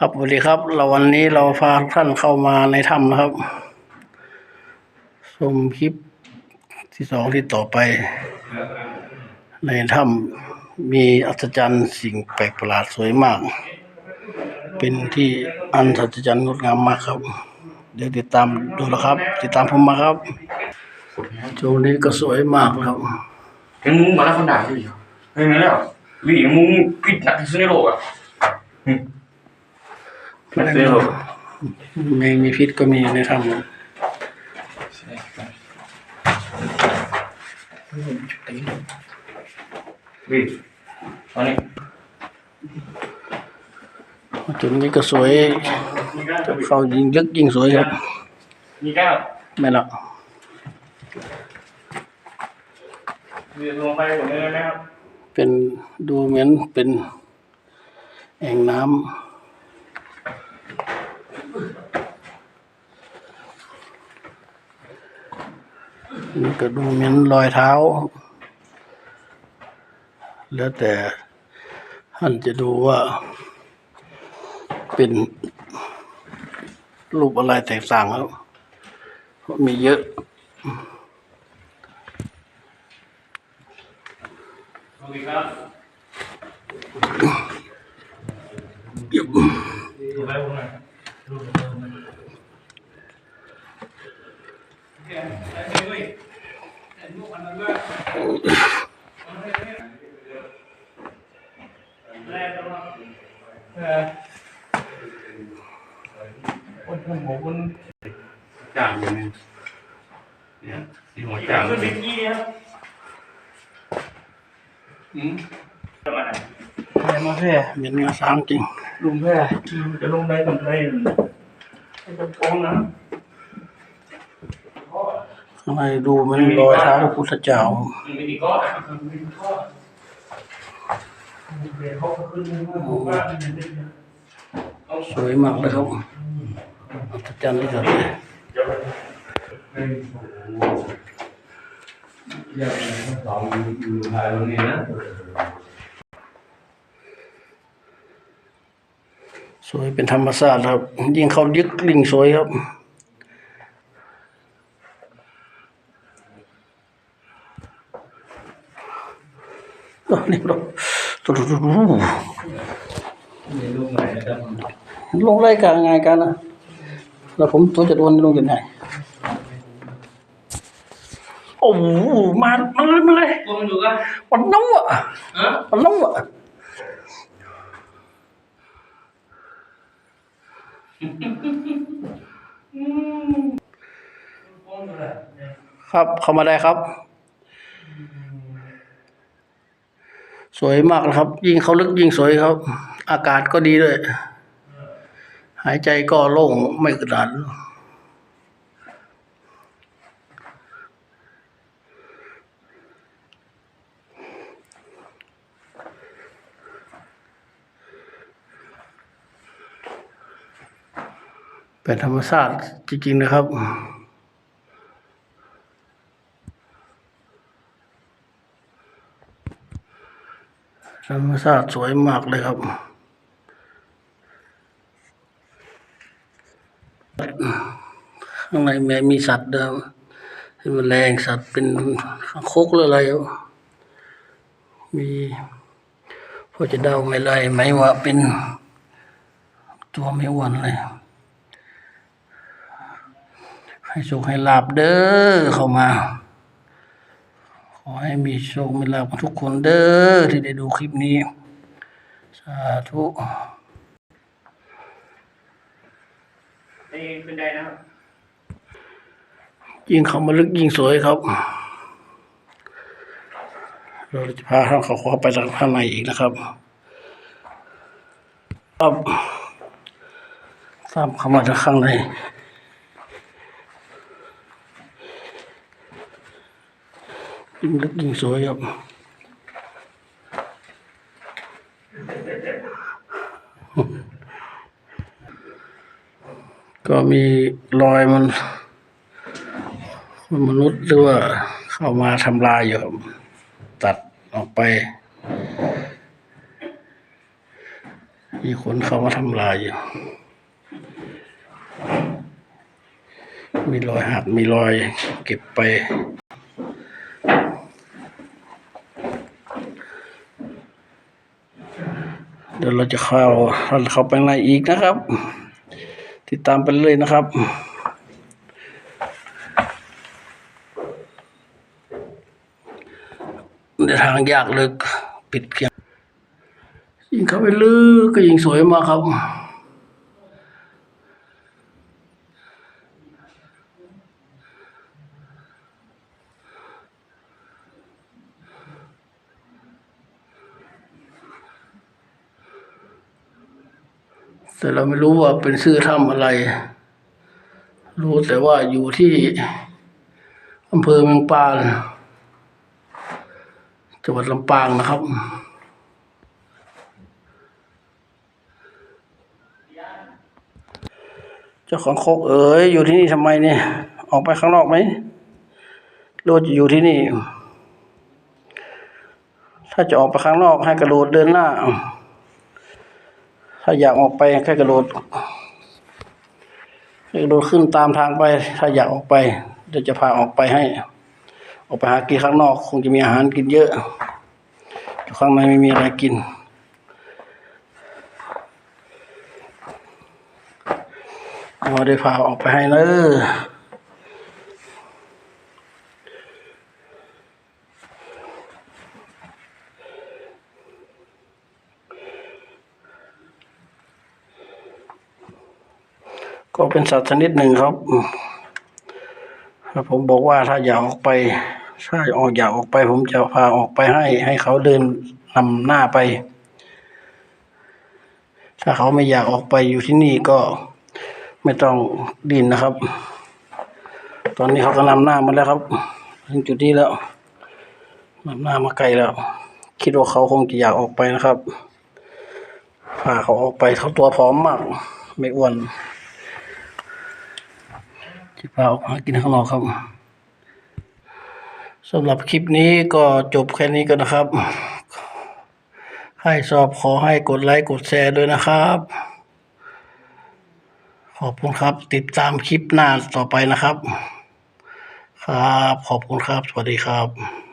ครับสวัสดีครับ เราวันนี้เราพาทุกท่านเข้ามาในถ้ำนะครับชมคลิปที่สองที่ต่อไป ในถ้ำมีอัศจรรย์สิ่งแปลกประหลาดสวยมาก เป็นที่อันอัศจรรย์งดงามมากครับ เดี๋ยวติดตามดูนะครับ ติดตามผมมาครับช่วงนี้ก็สวยมากครับ cái mũ mà nó không đạt gì hả? Hay nói là vì cái mũ kít nặng cái này lộ à? ไม่ได้หรอก ไม่มีพิษก็มีในถ้ำ Vì Đó này จุดนี้ก็สวยเข้ายิงลึกยิงสวยครับ Nhìn cao ไม่หรอก Vì lùa bay của nơi này เป็นดูเหมือนเป็นแอ่งน้ำ นี่ก็ดูเหมือนรอยเท้า แล้วแต่ท่านจะดูว่า เป็นรูปอะไรแตกต่างครับเพราะมีเยอะ Vì cao คนข้างบนมัน Chạm rồi này Dạ Thì hỏi chạm rồi này แม่มาแพร่เหม็นงาช้างจริงลุงแค่จะลงได้กับใครให้จะฟ้องนะข้างในดูเหมันรอยเท้าพระพุทธเจ้า สวยมากเลยครับอัศจรรย์ที่สุดเลยสวยเป็นธรรมชาติครับ ยิ่งเขายึกลิ่งสวยครับโอ้นี่ดูดูดูดู ลงรายการไงกันนะแล้วผมตัวจะโดนลงยังไงโอ้โหมามาเลยมาเลย Cô được á? วันน้องอะ Hả? วันน้องอะครับเข้ามาได้ครับ สวยมากนะครับ ยิ่งเขาลึกยิ่งสวยครับ อากาศก็ดีด้วย หายใจก็โล่งไม่กระดานเป็นธรรมชาติจริงๆนะครับ ธรรมชาติสวยมากเลยครับข้างในแม้มีสัตว์เดิมเป็นแมลงสัตว์เป็นข้างคกหรืออะไรมีพอจะเดาไม่ไรไหมว่าเป็นตัวไม่อ้วนเลย ให้โชคให้ลาบเด้อเข้ามา อให้มีโชค มีลาภทุกคนเด้อที่ได้ดูคลิปนี้ สาธุ Đi bên đây nào ยิ่งเขามาลึกยิ่งสวยครับ เราจะพาท่านเขาเข้าไปข้างในอีกนะครับ ครับตามเข้ามาจากข้างใน ยิ่งลึกยิ่งสวยครับก็มีรอยมัน มนุษย์หรือว่าเข้ามาทำลายอยู่ครับตัดออกไป มีคนเข้ามาทำลายอยู่ มีรอยหักมีรอยเก็บไป เราจะเข้าเราเข้าไปในอีกนะครับ ติดตามไปเลยนะครับในทางยากลึกปิดเพียงยิงเข้าไปลึกก็ยิงสวยมากครับ แต่เราไม่รู้ว่าเป็นชื่อถ้ำอะไร รู้แต่ว่าอยู่ที่อำเภอเมืองปานจังหวัดลำปางนะครับ เจ้าของโคกเอ๋ยอยู่ที่นี่ทำไมเนี่ย ออกไปข้างนอกไหมหรือว่าจะอยู่ที่นี่ ถ้าจะออกไปข้างนอกให้กระโดดเดินหน้า ถ้าอยากออกไปแค่กระโดดกระโดดขึ้นตามทางไป ถ้าอยากออกไปเดี๋ยวจะพาออกไปให้ ออกไปหากินข้างนอก คงจะมีอาหารกินเยอะข้างในไม่มีอะไรกิน เราได้พาออกไปให้เนอะ ก็เป็นสัตว์ชนิดหนึ่งครับแล้วผมบอกว่าถ้าอยากออกไป ถ้าออกอยากออกไป ผมจะพาออกไปให้ ให้เขาเดินนำหน้าไป ถ้าเขาไม่อยากออกไปอยู่ที่นี่ก็ไม่ต้องดินนะครับ ตอนนี้เขาก็นำหน้ามาแล้วครับถึงจุดนี้แล้วนำหน้ามาไกลแล้ว คิดว่าเขาคงจะอยากออกไปนะครับพาเขาออกไปเขาตัวพร้อมมาก ไม่อ้วน จะพาออกมากินข้างนอกครับสำหรับคลิปนี้ก็จบแค่นี้กันนะครับให้ชอบขอให้กดไลค์กดแชร์ด้วยนะครับ ขอบคุณครับ ติดตามคลิปหน้าต่อไปนะครับ ครับ ขอบคุณครับ สวัสดีครับ